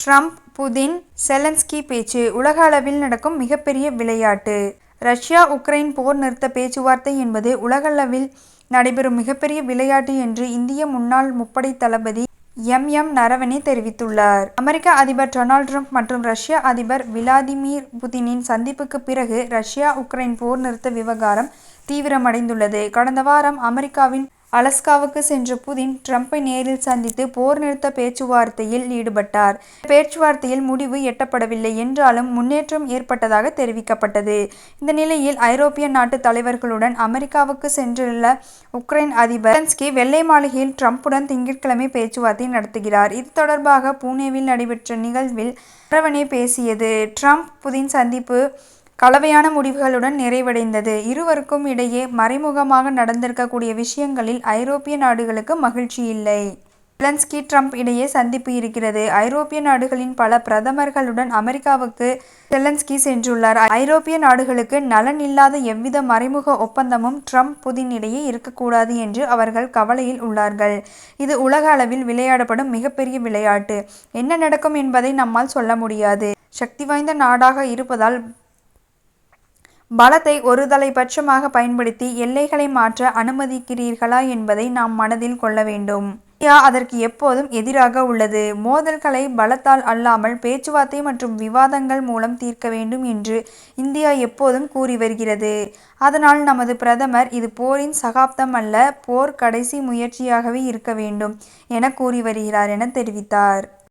Trump Putin Zelensky பேச்சு உலக அளவில் நடக்கும் மிகப்பெரிய விளையாட்டு ரஷ்யா உக்ரைன் போர் நிறுத்த பேச்சுவார்த்தை என்பது உலகளவில் நடைபெறும் மிகப்பெரிய விளையாட்டு என்று இந்திய முன்னாள் முப்படை தளபதி எம். எம். நரவனே தெரிவித்துள்ளார். அமெரிக்க அதிபர் டொனால்ட் ட்ரம்ப் மற்றும் ரஷ்ய அதிபர் விளாடிமிர் புதினின் சந்திப்புக்கு பிறகு ரஷ்யா உக்ரைன் போர் நிறுத்த விவகாரம் தீவிரமடைந்துள்ளது. கடந்த வாரம் அமெரிக்காவின் அலஸ்காவுக்கு சென்ற புதின் ட்ரம்ப்பை நேரில் சந்தித்து போர் நிறுத்த பேச்சுவார்த்தையில் ஈடுபட்டார். பேச்சுவார்த்தையில் முடிவு எட்டப்படவில்லை என்றாலும் முன்னேற்றம் ஏற்பட்டதாக தெரிவிக்கப்பட்டது. இந்த நிலையில் ஐரோப்பிய நாட்டு தலைவர்களுடன் அமெரிக்காவுக்கு சென்றுள்ள உக்ரைன் அதிபர் செலன்ஸ்கி வெள்ளை மாளிகையில் ட்ரம்ப்புடன் திங்கட்கிழமை பேச்சுவார்த்தை நடத்துகிறார். இது தொடர்பாக புனேவில் நடைபெற்ற நிகழ்வில் அரவணை பேசியது டிரம்ப் புதின் சந்திப்பு கலவையான முடிவுகளுடன் நிறைவடைந்தது. இருவருக்கும் இடையே மறைமுகமாக நடந்திருக்கக்கூடிய விஷயங்களில் ஐரோப்பிய நாடுகளுக்கு மகிழ்ச்சி இல்லை. பிளன்ஸ்கி ட்ரம்ப் இடையே சந்திப்பு இருக்கிறது. ஐரோப்பிய நாடுகளின் பல பிரதமர்களுடன் அமெரிக்காவுக்கு செலன்ஸ்கி சென்றுள்ளார். ஐரோப்பிய நாடுகளுக்கு நலன் இல்லாத எவ்வித மறைமுக ஒப்பந்தமும் ட்ரம்ப் புதின் இடையே இருக்கக்கூடாது என்று அவர்கள் கவலையில் உள்ளார்கள். இது உலக அளவில் விளையாடப்படும் மிகப்பெரிய விளையாட்டு. என்ன நடக்கும் என்பதை நம்மால் சொல்ல முடியாது. சக்தி வாய்ந்த நாடாக இருப்பதால் பலத்தை ஒருதலைபட்சமாக பயன்படுத்தி எல்லைகளை மாற்ற அனுமதிக்கிறீர்களா என்பதை நாம் மனதில் கொள்ள வேண்டும். இந்தியா அதற்கு எப்போதும் எதிராக உள்ளது. மோதல்களை பலத்தால் அல்லாமல் பேச்சுவார்த்தை மற்றும் விவாதங்கள் மூலம் தீர்க்க வேண்டும் என்று இந்தியா எப்போதும் கூறி வருகிறது. அதனால் நமது பிரதமர் இது போரின் சகாப்தம் அல்ல போர் கடைசி முயற்சியாகவே இருக்க வேண்டும் என கூறி வருகிறார் என தெரிவித்தார்.